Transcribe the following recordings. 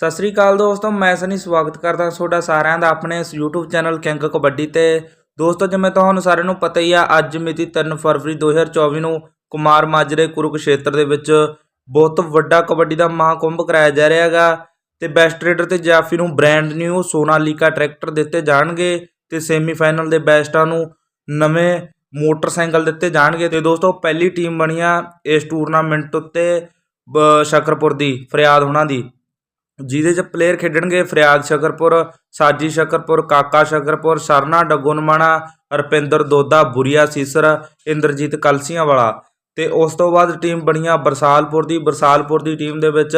ਸਤਿ ਸ੍ਰੀ ਅਕਾਲ ਦੋਸਤੋ, ਮੈਂ ਸਨੀ ਸਵਾਗਤ ਕਰਦਾ ਤੁਹਾਡਾ ਸਾਰਿਆਂ ਦਾ ਆਪਣੇ ਇਸ YouTube ਚੈਨਲ ਕਿੰਗ ਕਬੱਡੀ ਤੇ। ਦੋਸਤੋ, ਜਿਵੇਂ ਤੁਹਾਨੂੰ ਸਾਰਿਆਂ ਨੂੰ ਪਤਾ ਹੀ ਆ, ਅੱਜ ਮਿਤੀ 3 ਫਰਵਰੀ 2024 ਨੂੰ ਕੁਮਾਰ ਮਾਜਰੇ ਕੁਰੂਕਸ਼ੇਤਰ ਦੇ ਵਿੱਚ ਬਹੁਤ ਵੱਡਾ ਕਬੱਡੀ ਦਾ ਮਹਾਕੁੰਭ ਕਰਾਇਆ ਜਾ ਰਿਹਾ ਹੈਗਾ ਤੇ ਬੈਸਟ ਰੇਡਰ ਤੇ ਜਾਫੀ ਨੂੰ ਬ੍ਰਾਂਡ ਨਿਊ ਸੋਨਾਲੀਕਾ ਟਰੈਕਟਰ ਦਿੱਤੇ ਜਾਣਗੇ ਤੇ ਸੈਮੀਫਾਈਨਲ ਦੇ ਬੈਸਟਾਂ ਨੂੰ ਨਵੇਂ ਮੋਟਰਸਾਈਕਲ ਦਿੱਤੇ ਜਾਣਗੇ ਤੇ ਦੋਸਤੋ, ਪਹਿਲੀ ਟੀਮ ਬਣੀ ਆ ਇਸ ਟੂਰਨਾਮੈਂਟ ਉੱਤੇ ਬ- ਸ਼ਕਰਪੁਰ ਦੀ, ਫਰਿਆਦ ਹੋਣਾ ਦੀ। ਜਿਹਦੇ 'ਚ ਪਲੇਅਰ ਖੇਡਣਗੇ ਫਰਿਆਦ ਸ਼ਕਰਪੁਰ, ਸਾਜੀ ਸ਼ਕਰਪੁਰ, ਕਾਕਾ ਸ਼ਕਰਪੁਰ, ਸਰਨਾ, ਡੱਗੋਨਮਾਣਾ, ਰਪਿੰਦਰ ਦੋਦਾ, ਬੁਰੀਆ ਸੀਸਰ, ਇੰਦਰਜੀਤ ਕਲਸੀਆਂ ਵਾਲਾ ਤੇ ਉਸ ਤੋਂ ਬਾਅਦ ਟੀਮ ਬਣੀਆਂ ਬਰਸਾਲਪੁਰ ਦੀ ਬਰਸਾਲਪੁਰ ਦੀ ਟੀਮ ਦੇ ਵਿੱਚ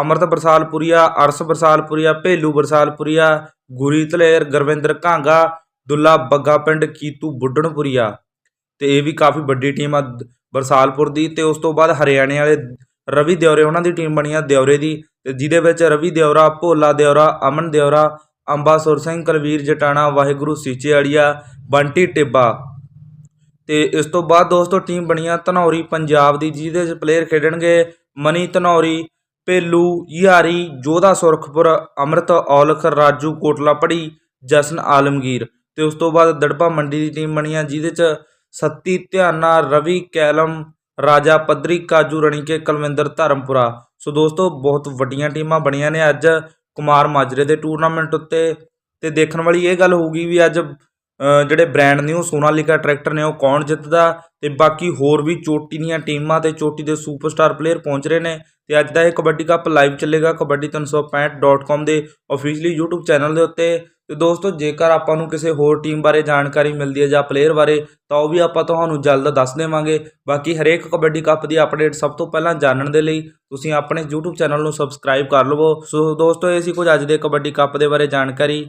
ਅਮਰਤ ਬਰਸਾਲਪੁਰੀਆ, ਅਰਸ ਬਰਸਾਲਪੁਰੀਆ, ਭੇਲੂ ਬਰਸਾਲਪੁਰੀਆ ਗੁਰੀ ਧਲੇਰ ਗੁਰਵਿੰਦਰ ਘਾਂਗਾ, ਦੁੱਲਾ ਬੱਗਾ ਪਿੰਡ, ਕੀਤੂ ਬੁੱਢਣਪੁਰੀਆ। ਤੇ ਇਹ ਵੀ ਕਾਫੀ ਵੱਡੀ ਟੀਮ ਆ ਬਰਸਾਲਪੁਰ ਦੀ। ਤੇ ਉਸ ਤੋਂ ਬਾਅਦ ਹਰਿਆਣੇ ਵਾਲੇ ਰਵੀ ਦਿਉਰੇ ਉਹਨਾਂ ਦੀ ਟੀਮ ਬਣੀ ਆ ਦਿਉਰੇ ਦੀ। ਜਿਹਦੇ ਵਿੱਚ ਰਵੀ ਦਿਉਰਾ ਭੋਲਾ ਦਿਉਰਾ ਅਮਨ ਦਿਉਰਾ ਅੰਬਾਸੁਰ ਸਿੰਘ, ਕਲਵੀਰ ਜਟਾਣਾ, ਵਾਹਿਗੁਰੂ ਸੀਚੇ ਵਾਲੀਆ, ਬੰਟੀ ਟਿੱਬਾ। ਤੇ ਇਸ ਤੋਂ ਬਾਅਦ ਦੋਸਤੋ ਟੀਮ ਬਣੀਆਂ ਧਨੌਰੀ ਪੰਜਾਬ ਦੀ, ਜਿਹਦੇ ਵਿੱਚ ਪਲੇਅਰ ਖੇਡਣਗੇ ਮਨੀ ਧਨੌਰੀ, ਭੇਲੂ ਯਾਰੀ ਜੋਧਾ ਸੁਰਖਪੁਰ, ਅੰਮ੍ਰਿਤ ਔਲਖ, ਰਾਜੂ ਕੋਟਲਾਪੜੀ, ਜਸਨ ਆਲਮਗੀਰ। ਤੇ ਉਸ ਤੋਂ ਬਾਅਦ ਦੜਪਾ ਮੰਡੀ ਦੀ ਟੀਮ ਬਣੀ ਆ ਜਿਹਦੇ ਚ ਸੱਤੀ, ਧਿਆਨਾ, ਰਵੀ, ਕੈਲਮ ਰਾਜਾ ਪੱਧਰੀ ਕਾਜੂ ਰਣੀਕੇ ਕਲਵਿੰਦਰ ਧਰਮਪੁਰਾ। ਸੋ ਦੋਸਤੋ ਬਹੁਤ ਵੱਡੀਆਂ ਟੀਮਾਂ ਬਣੀਆਂ ਨੇ ਅੱਜ ਕੁਮਾਰ ਮਾਜਰੇ ਦੇ ਟੂਰਨਾਮੈਂਟ ਉੱਤੇ। ਤੇ ਦੇਖਣ ਵਾਲੀ ਇਹ ਗੱਲ ਹੋਊਗੀ ਵੀ ਅੱਜ ਅ, ਜਿਹੜੇ ਬ੍ਰਾਂਡ ਨਿਊ ਸੋਨਾਲੀਕਾ ਟਰੈਕਟਰ ਨੇ ਉਹ ਕੌਣ ਜਿੱਤਦਾ? ਤੇ ਬਾਕੀ ਹੋਰ ਵੀ ਚੋਟੀ ਦੀਆਂ ਟੀਮਾਂ ਤੇ ਚੋਟੀ ਦੇ ਸੁਪਰਸਟਾਰ ਪਲੇਅਰ ਪਹੁੰਚ ਰਹੇ ਨੇ। ਤੇ ਅੱਜ ਦਾ ਇਹ ਕਬੱਡੀ ਕੱਪ ਲਾਈਵ ਚੱਲੇਗਾ ਕਬੱਡੀ 365.com ਦੇ ਅਫੀਸ਼ੀਅਲੀ YouTube ਚੈਨਲ ਦੇ ਉੱਤੇ। ਤੇ ਦੋਸਤੋ, ਜੇਕਰ ਆਪਾਂ ਨੂੰ ਕਿਸੇ ਹੋਰ ਟੀਮ ਬਾਰੇ ਜਾਣਕਾਰੀ ਮਿਲਦੀ ਹੈ ਜਾਂ ਪਲੇਅਰ ਬਾਰੇ, ਤਾਂ ਉਹ ਵੀ ਆਪਾਂ ਤੁਹਾਨੂੰ ਜਲਦ ਦੱਸ ਦੇਵਾਂਗੇ। ਬਾਕੀ ਹਰੇਕ ਕਬੱਡੀ ਕੱਪ ਦੀ ਅਪਡੇਟ ਸਭ ਤੋਂ ਪਹਿਲਾਂ ਜਾਣਨ ਦੇ ਲਈ ਤੁਸੀਂ ਆਪਣੇ YouTube ਚੈਨਲ ਨੂੰ ਸਬਸਕ੍ਰਾਈਬ ਕਰ ਲਵੋ। ਸੋ ਦੋਸਤੋ, ਇਹ ਸੀ ਕੁਝ ਅੱਜ ਦੇ ਕਬੱਡੀ ਕੱਪ ਦੇ ਬਾਰੇ ਜਾਣਕਾਰੀ।